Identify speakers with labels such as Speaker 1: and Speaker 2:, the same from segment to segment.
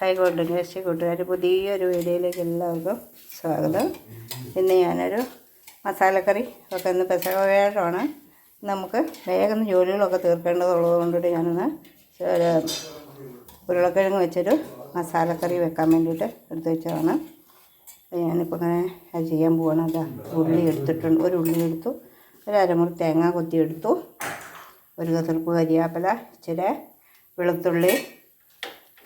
Speaker 1: high golden waste കൂട്ടുകാർ പുതിയൊരു വീഡിയോയിലേക്ക് എല്ലാവർക്കും സ്വാഗതം ഇന്ന് ഞാനൊരു മസാലക്കറി ഒക്കെ ഇന്ന് പെസകവേഴമാണ് നമുക്ക് വേഗം ജോലികളൊക്കെ തീർക്കേണ്ടതുള്ളതുകൊണ്ടിട്ട് കൊണ്ടിട്ട് ഞാനൊന്ന് ഉരുളക്കിഴങ്ങ് വെച്ചൊരു മസാലക്കറി വെക്കാൻ വേണ്ടിയിട്ട് എടുത്തു വെച്ചതാണ് ഞാനിപ്പോൾ അങ്ങനെ ചെയ്യാൻ പോവാണ് അതാ ഉള്ളി എടുത്തിട്ടുണ്ട് ഒരു ഉള്ളി എടുത്തു ഒരു അരമുറി തേങ്ങ കൊത്തിയെടുത്തു ഒരു കത്തിരിപ്പ് കരിയാപ്പില ഇച്ചിരി വെളുത്തുള്ളി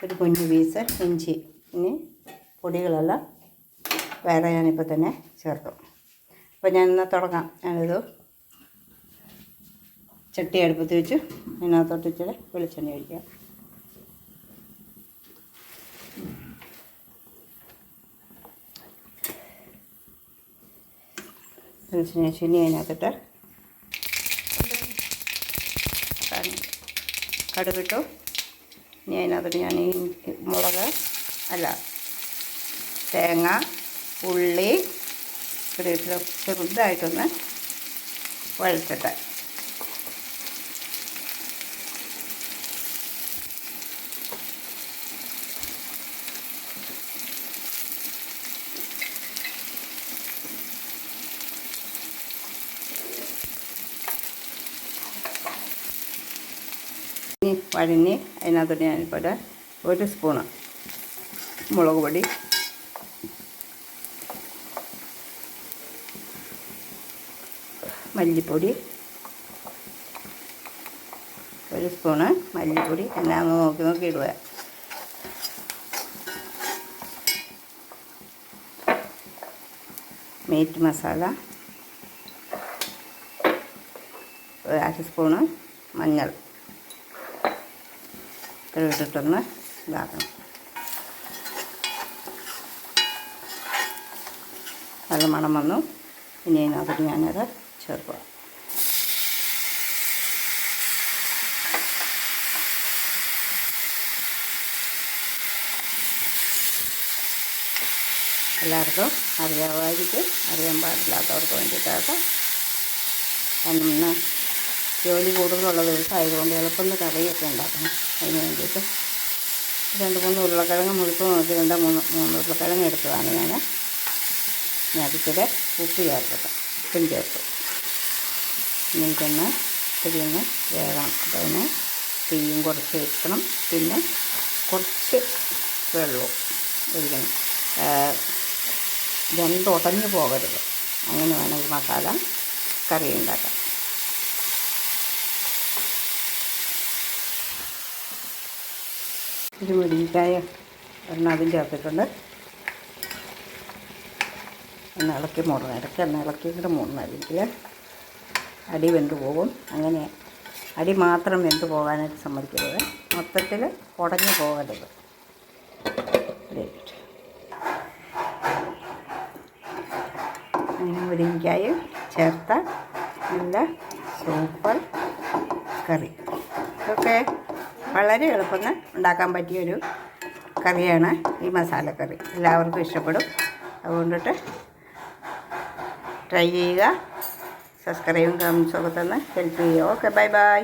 Speaker 1: ഒരു കുഞ്ഞു പീസ് ഇഞ്ചി ഇനി പൊടികളെല്ലാം വേറെ ഞാനിപ്പോൾ തന്നെ ചേർക്കും അപ്പോൾ ഞാൻ ഇന്ന് തുടങ്ങാം ഞാനിത് ചട്ടി അടുപ്പത്ത് വെച്ച് അതിനകത്തോട്ട് ഇച്ചിരി വെളിച്ചെണ്ണ ഒഴിക്കാം വെളിച്ചെണ്ണ ശനി അതിനകത്തിട്ട് കടുകിട്ടു ഇനി അതിനകത്ത് ഞാൻ ഈ മുളക് അല്ല തേങ്ങ ഉള്ളി ചെറുതായിട്ടൊന്ന് വഴറ്റട്ടെ ഇനി വഴഞ്ഞ് അതിനകത്തോട്ട് ഞാനിപ്പോൾ ഒരു സ്പൂണ് മുളക് പൊടി മല്ലിപ്പൊടി ഒരു സ്പൂണ് മല്ലിപ്പൊടി എല്ലാം നോക്കി നോക്കി ഇടുക മീറ്റ് മസാല ഒരു അര സ്പൂണ് മഞ്ഞൾ ഇട്ടിട്ടൊന്ന് ഇതാക്കണം നല്ല മണം വന്നു ഇനി അതിനകത്തോട്ട് ഞാനത് ചേർക്കുക എല്ലാവർക്കും അറിയാവായിരിക്കും അറിയാൻ പാടില്ലാത്തവർക്ക് വേണ്ടിയിട്ടാണ് അന്ന് ജോലി കൂടുതലുള്ള ദിവസമായതുകൊണ്ട് എളുപ്പമൊന്ന് കറിയൊക്കെ ഉണ്ടാക്കണം അതിന് വേണ്ടിയിട്ട് രണ്ട് മൂന്ന് ഉരുളക്കിഴങ്ങ് മുഴുത്ത് നോക്കി രണ്ട് മൂന്ന് മൂന്ന് ഉരുളക്കിഴങ്ങ് എടുത്തതാണ് ഞാൻ ഞാൻ അതിച്ചിടെ ഉപ്പ് ചേർത്തത് ഉപ്പും ചേർത്തു എനിക്കൊന്ന് ഇത്തിരി വേകണം അതിന് തീയും കുറച്ച് വെക്കണം പിന്നെ കുറച്ച് വെള്ളവും ഒഴിക്കണം രണ്ടുടഞ്ഞു പോകരുത് അങ്ങനെ വേണമെങ്കിൽ മസാല കറി ഉണ്ടാക്കാം ഒരു മുരിങ്ങിക്കായ എണ്ണ അതിൻ്റെ അകത്തിട്ടുണ്ട് എണ്ണ ഇളക്കി മൂടണം ഇടയ്ക്ക് എണ്ണ ഇളക്കി ഇങ്ങോട്ട് മൂടണമായിരിക്കില്ല അടി വെന്ത് പോകും അങ്ങനെ അടി മാത്രം വെന്ത് പോകാനായിട്ട് സമ്മതിക്കരുത് മൊത്തത്തിൽ ഉടഞ്ഞു പോകരുത് അങ്ങനെ മുരിങ്ങയ്ക്കായും ചേർത്ത നല്ല സൂപ്പർ കറി ഓക്കെ വളരെ എളുപ്പത്തിൽ ഉണ്ടാക്കാൻ പറ്റിയൊരു കറിയാണ് ഈ മസാലക്കറി എല്ലാവർക്കും ഇഷ്ടപ്പെടും അതുകൊണ്ടിട്ട് ട്രൈ ചെയ്യുക സബ്സ്ക്രൈബും ഒക്കെ തന്ന് ഹെൽപ്പ് ചെയ്യുക ഓക്കെ ബൈ ബൈ